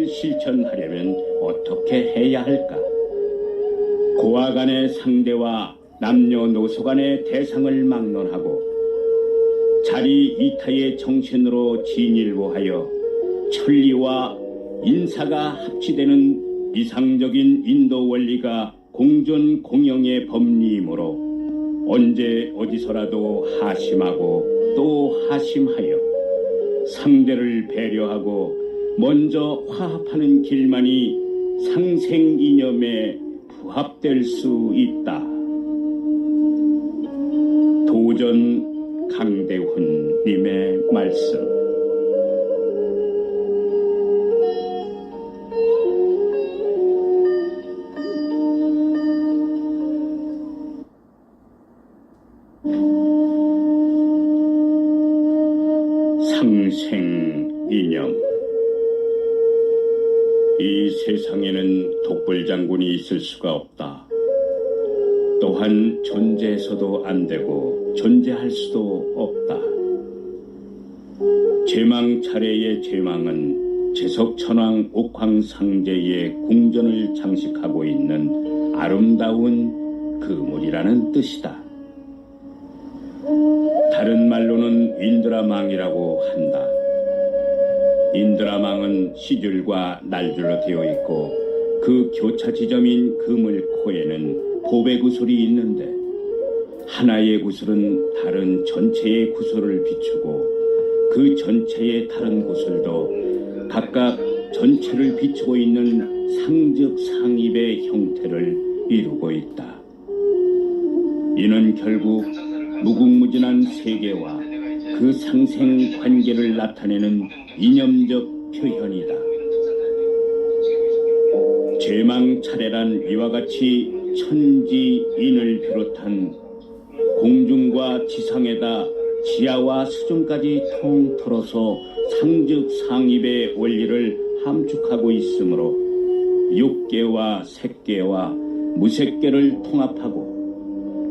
실천하려면 어떻게 해야 할까? 고아 간의 상대와 남녀노소 간의 대상을 막론하고 자리 이타의 정신으로 진일보하여 천리와 인사가 합치되는 이상적인 인도 원리가 공존 공영의 법리이므로 언제 어디서라도 하심하고 또 하심하여 상대를 배려하고 먼저 화합하는 길만이 상생 이념에 부합될 수 있다. 도전 강대훈님의 말씀. 상생 이념. 이 세상에는 독불 장군이 있을 수가 없다. 또한 존재해서도 안 되고 존재할 수도 없다. 제망 차례의 제망은 제석천왕 옥황상제의 궁전을 장식하고 있는 아름다운 그물이라는 뜻이다. 다른 말로는 인드라망이라고 한다. 인드라망은 시줄과 날줄로 되어 있고 그 교차 지점인 그물 코에는 보배 구슬이 있는데 하나의 구슬은 다른 전체의 구슬을 비추고 그 전체의 다른 구슬도 각각 전체를 비추고 있는 상즉 상입의 형태를 이루고 있다. 이는 결국 무궁무진한 세계와 그 상생 관계를 나타내는 이념적 표현이다. 제망 차례란 이와 같이 천지인을 비롯한 공중과 지상에다 지하와 수중까지 통틀어서 상즉 상입의 원리를 함축하고 있으므로 육계와 색계와 무색계를 통합하고